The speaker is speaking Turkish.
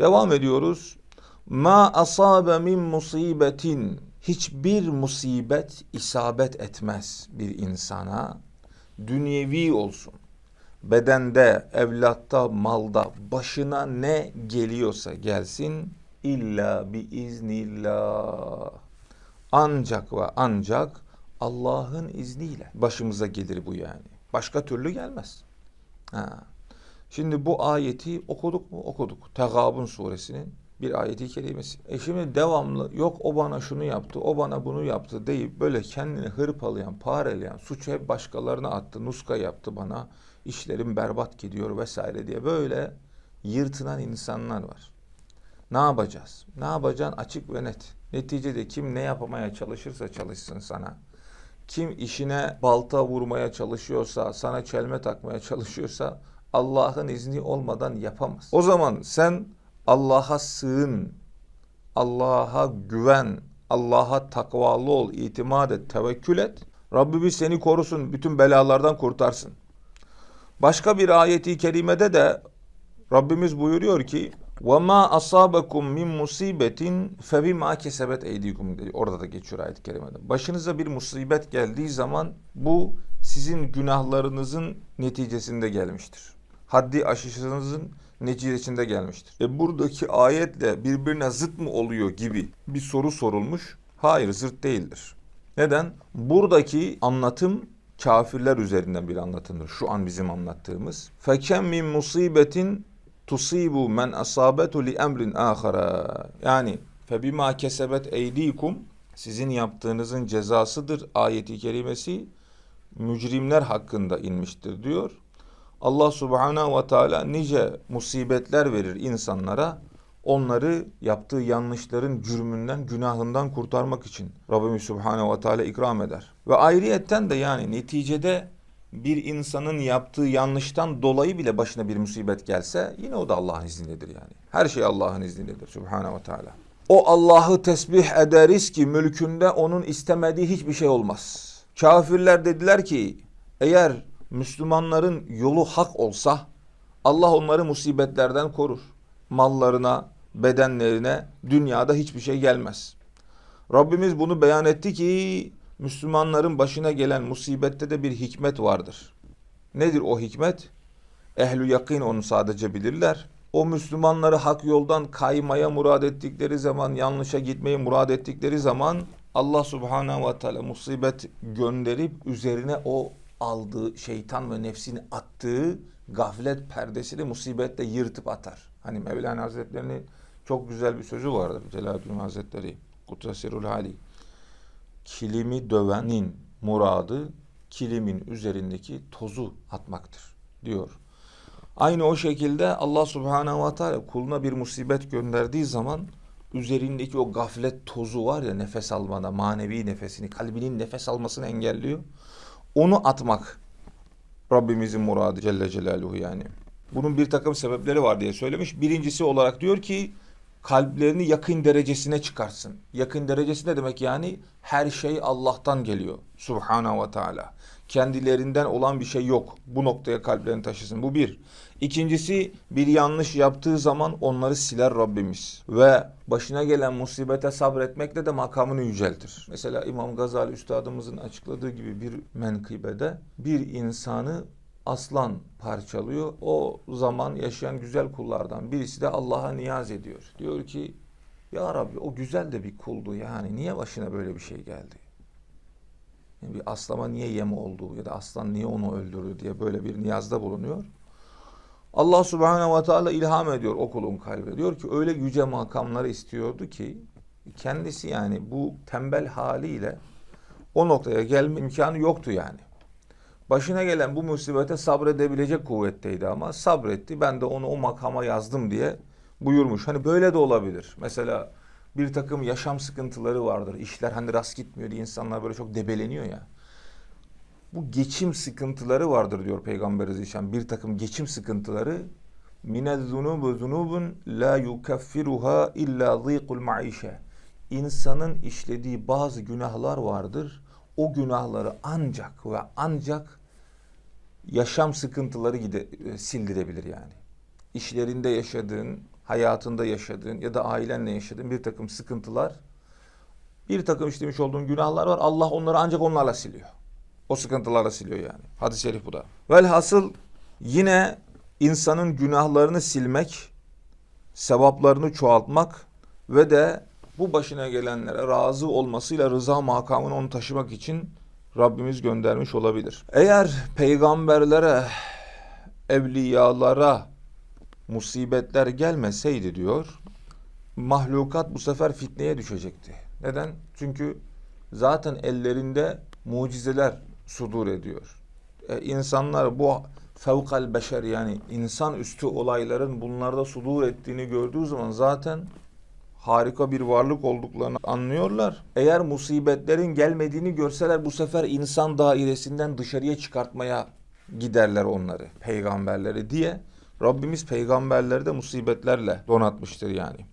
Devam ediyoruz. Ma asabe min musibetin hiçbir musibet isabet etmez bir insana. Dünyevi olsun. Bedende, evlatta, malda başına ne geliyorsa gelsin illa bi iznillah. Ancak ve ancak Allah'ın izniyle başımıza gelir bu yani. Başka türlü gelmez. Ha. Şimdi bu ayeti okuduk mu? Okuduk. Tegabun suresinin bir ayeti kerimesi. E şimdi devamlı yok o bana şunu yaptı, o bana bunu yaptı deyip böyle kendini hırpalayan, pareleyen, suçu hep başkalarına attı, nuska yaptı bana, işlerim berbat gidiyor vesaire diye böyle yırtınan insanlar var. Ne yapacağız? Ne yapacaksın? Açık ve net. Neticede kim ne yapmaya çalışırsa çalışsın sana. Kim işine balta vurmaya çalışıyorsa, sana çelme takmaya çalışıyorsa Allah'ın izni olmadan yapamaz. O zaman sen Allah'a sığın, Allah'a güven, Allah'a takvalı ol, itimat et, tevekkül et. Rabbimiz seni korusun, bütün belalardan kurtarsın. Başka bir ayeti kerimede de Rabbimiz buyuruyor ki وَمَا أَصَابَكُمْ مِنْ مُصِيبَةٍ فَبِمَا كَسَبَتْ اَيْدِيكُمْ diyor. Orada da geçiyor ayet-i kerimede. Başınıza bir musibet geldiği zaman bu sizin günahlarınızın neticesinde gelmiştir. Haddi aşışınızın neticesinde gelmiştir. E buradaki ayetle birbirine zıt mı oluyor gibi bir soru sorulmuş. Hayır zıt değildir. Neden? Buradaki anlatım kafirler üzerinden bir anlatımdır. Şu an bizim anlattığımız. Fekem min musibetin tusibu men asabetu li emrin ahara. Yani febima kesebet eydikum sizin yaptığınızın cezasıdır ayeti kerimesi mücrimler hakkında inmiştir diyor. Allah subhanahu ve teala nice musibetler verir insanlara. Onları yaptığı yanlışların cürmünden, günahından kurtarmak için Rabbimiz subhanahu ve teala ikram eder. Ve ayrıyetten de yani neticede bir insanın yaptığı yanlıştan dolayı bile başına bir musibet gelse yine o da Allah'ın iznindedir yani. Her şey Allah'ın iznindedir subhanahu ve teala. O Allah'ı tesbih ederiz ki mülkünde onun istemediği hiçbir şey olmaz. Kafirler dediler ki eğer Müslümanların yolu hak olsa Allah onları musibetlerden korur. Mallarına, bedenlerine dünyada hiçbir şey gelmez. Rabbimiz bunu beyan etti ki Müslümanların başına gelen musibette de bir hikmet vardır. Nedir o hikmet? Ehlü yakin onu sadece bilirler. O Müslümanları hak yoldan kaymaya murad ettikleri zaman, yanlışa gitmeyi murad ettikleri zaman Allah subhanahu ve teala musibet gönderip üzerine o aldığı şeytan ve nefsini attığı gaflet perdesini musibetle yırtıp atar. Hani Mevlana Hazretleri'nin çok güzel bir sözü vardır. Celaluddin Hazretleri Kudrasirul Hali. Kilimi dövenin muradı kilimin üzerindeki tozu atmaktır diyor. Aynı o şekilde Allah Subhanahu ve Teala kuluna bir musibet gönderdiği zaman üzerindeki o gaflet tozu var ya nefes almada manevi nefesini kalbinin nefes almasını engelliyor. Onu atmak Rabbimizin muradı Celle Celaluhu yani. Bunun bir takım sebepleri var diye söylemiş. Birincisi olarak diyor ki kalplerini yakın derecesine çıkarsın. Yakın derecesi ne demek yani? Her şey Allah'tan geliyor. Subhanahu ve Teala. Kendilerinden olan bir şey yok. Bu noktaya kalplerini taşısın. Bu bir. İkincisi bir yanlış yaptığı zaman onları siler Rabbimiz. Ve başına gelen musibete sabretmekle de makamını yüceltir. Mesela İmam Gazali Üstadımızın açıkladığı gibi bir menkıbede bir insanı aslan parçalıyor. O zaman yaşayan güzel kullardan birisi de Allah'a niyaz ediyor. Diyor ki ya Rabbi o güzel de bir kuldu yani niye başına böyle bir şey geldi? Yani bir aslama niye yem oldu ya da aslan niye onu öldürdü diye böyle bir niyazda bulunuyor. Allah subhanehu ve teala ilham ediyor o kulun kalbine. Diyor ki öyle yüce makamları istiyordu ki kendisi yani bu tembel haliyle o noktaya gelme imkanı yoktu yani. Başına gelen bu musibete sabredebilecek kuvvetteydi ama sabretti. Ben de onu o makama yazdım diye buyurmuş. Hani böyle de olabilir. Mesela bir takım yaşam sıkıntıları vardır. İşler hani rast gitmiyor diye insanlar böyle çok debeleniyor ya. Bu geçim sıkıntıları vardır diyor Peygamber Zişan. Bir takım geçim sıkıntıları minez zunubu zunubun la yukaffiruha illa zîkul maişe. İnsanın işlediği bazı günahlar vardır. O günahları ancak ve ancak yaşam sıkıntıları gide, sildirebilir yani. İşlerinde yaşadığın, hayatında yaşadığın ya da ailenle yaşadığın bir takım sıkıntılar, bir takım işlemiş olduğun günahlar var. Allah onları ancak onlarla siliyor. O sıkıntılarla siliyor yani. Hadis-i şerif bu da. Velhasıl yine insanın günahlarını silmek, sevaplarını çoğaltmak ve de bu başına gelenlere razı olmasıyla rıza makamını onu taşımak için Rabbimiz göndermiş olabilir. Eğer peygamberlere, evliyalara musibetler gelmeseydi diyor, mahlukat bu sefer fitneye düşecekti. Neden? Çünkü zaten ellerinde mucizeler sudur ediyor. E, insanlar bu fevkal beşer yani insan üstü olayların bunlarda sudur ettiğini gördüğü zaman zaten harika bir varlık olduklarını anlıyorlar. Eğer musibetlerin gelmediğini görseler bu sefer insan dairesinden dışarıya çıkartmaya giderler onları, peygamberleri diye Rabbimiz peygamberleri de musibetlerle donatmıştır yani.